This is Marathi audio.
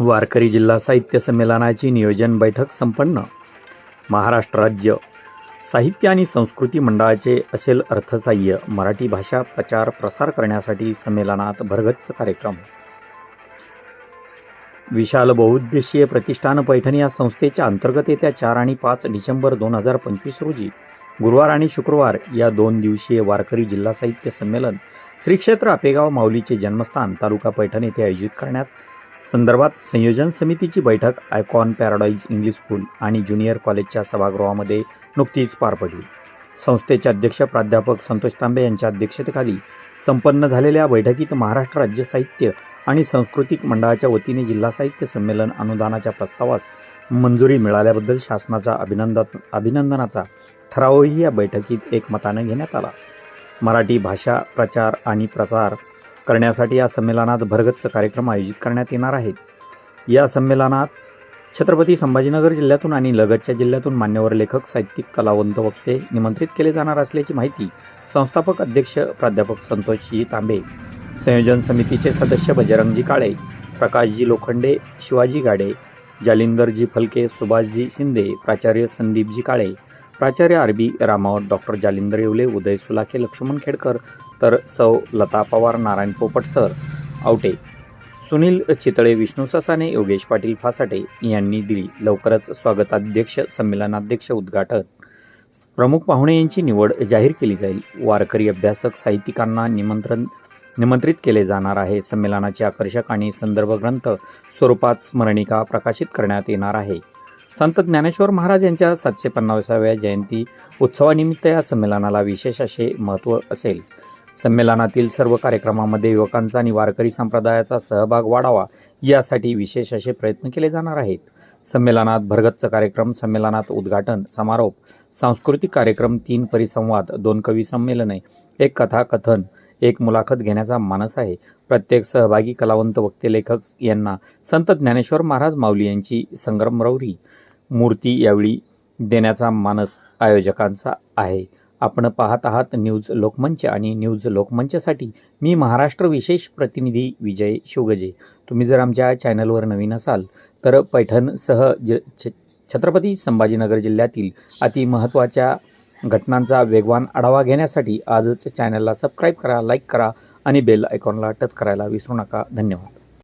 वारकरी जिल्हा साहित्य संमेलनाची नियोजन बैठक संपन्न. महाराष्ट्र राज्य साहित्य आणि संस्कृती मंडळाचे असेल अर्थसाह्य मराठी भाषा प्रचार प्रसार करण्यासाठी संमेलनात भरगच्च कार्यक्रम. विशाल बहुउद्देशीय प्रतिष्ठान पैठण या संस्थेच्या अंतर्गत येत्या चार आणि पाच डिसेंबर दोन हजार पंचवीस रोजी गुरुवार आणि शुक्रवार या दोन दिवसीय वारकरी जिल्हा साहित्य संमेलन श्री क्षेत्र आपेगाव माऊलीचे जन्मस्थान तालुका पैठण येथे आयोजित करण्यात संदर्भात संयोजन समितीची बैठक आयकॉन पॅराडाईज इंग्लिश स्कूल आणि ज्युनियर कॉलेजच्या सभागृहामध्ये नुकतीच पार पडली. संस्थेचे अध्यक्ष प्राध्यापक संतोष तांबे यांच्या अध्यक्षतेखाली संपन्न झालेल्या बैठकीत महाराष्ट्र राज्य साहित्य आणि सांस्कृतिक मंडळाच्या वतीने जिल्हा साहित्य संमेलन अनुदानाच्या प्रस्तावास मंजुरी मिळाल्याबद्दल शासनाचा अभिनंदा अभिनंदनाचा ठरावही या बैठकीत एकमतानं घेण्यात आला. मराठी भाषा प्रचार आणि प्रसार करण्यासाठी या संमेलनात भरगच्च कार्यक्रम आयोजित करण्यात येणार आहेत. या संमेलनात छत्रपती संभाजीनगर जिल्ह्यातून आणि लगतच्या जिल्ह्यातून मान्यवर लेखक साहित्यिक कलावंत वक्ते निमंत्रित केले जाणार असल्याची माहिती संस्थापक अध्यक्ष प्राध्यापक संतोषजी तांबे संयोजन समितीचे सदस्य बजरंगजी काळे प्रकाशजी लोखंडे शिवाजी गाडे जालिंदरजी फलके सुभाषजी शिंदे प्राचार्य संदीपजी काळे प्राचार्य R B Ramawat doctor Jalinder Yewale Uday Sulakhe Laxman Khedkar तर सौ लता पवार नारायण पोपट सर आवटे. सुनील चितळे विष्णू ससाने योगेश पाटील फासाटे यांनी दिली लवकरच स्वागताध्यक्ष संमेलनाध्यक्ष उद्घाटन. प्रमुख पाहुणे यांची निवड जाहीर केली जाईल. वारकरी अभ्यासक साहित्यिकांना निमंत्रण निमंत्रित केले जाणार आहे. संमेलनाचे आकर्षक आणि संदर्भ ग्रंथ स्वरूपात स्मरणिका प्रकाशित करण्यात येणार आहे. संत ज्ञानेश्वर महाराज यांच्या सातशे पन्नासाव्या जयंती उत्सवानिमित्त या संमेलनाला विशेष असे महत्त्व असेल. संमेलनातील सर्व कार्यक्रमामध्ये युवकांचा आणि वारकरी संप्रदायाचा सहभाग वाढावा यासाठी विशेष असे प्रयत्न केले जाणार आहेत. संमेलनात भरगच्च कार्यक्रम संमेलनात उद्घाटन समारोप सांस्कृतिक कार्यक्रम तीन परिसंवाद दोन कवी संमेलने एक कथा कथन एक मुलाखत घेण्याचा मानस आहे. प्रत्येक सहभागी कलावंत वक्ते लेखक यांना संत ज्ञानेश्वर महाराज माऊली यांची संग्रमरवरी मूर्ती यावेळी देण्याचा मानस आयोजकांचा आहे. आपण पाहत आहात न्यूज लोकमंच आणि न्यूज लोकमंचसाठी मी महाराष्ट्र विशेष प्रतिनिधी विजय शिवगजे. तुम्ही जर आमच्या चॅनलवर नवीन असाल तर पैठणसह ज छ छत्रपती संभाजीनगर जिल्ह्यातील अति महत्त्वाच्या घटनांचा वेगवान आढावा घेण्यासाठी आजच चॅनलला सबस्क्राईब करा लाईक करा आणि बेल आयकॉनला टच करायला विसरू नका. धन्यवाद.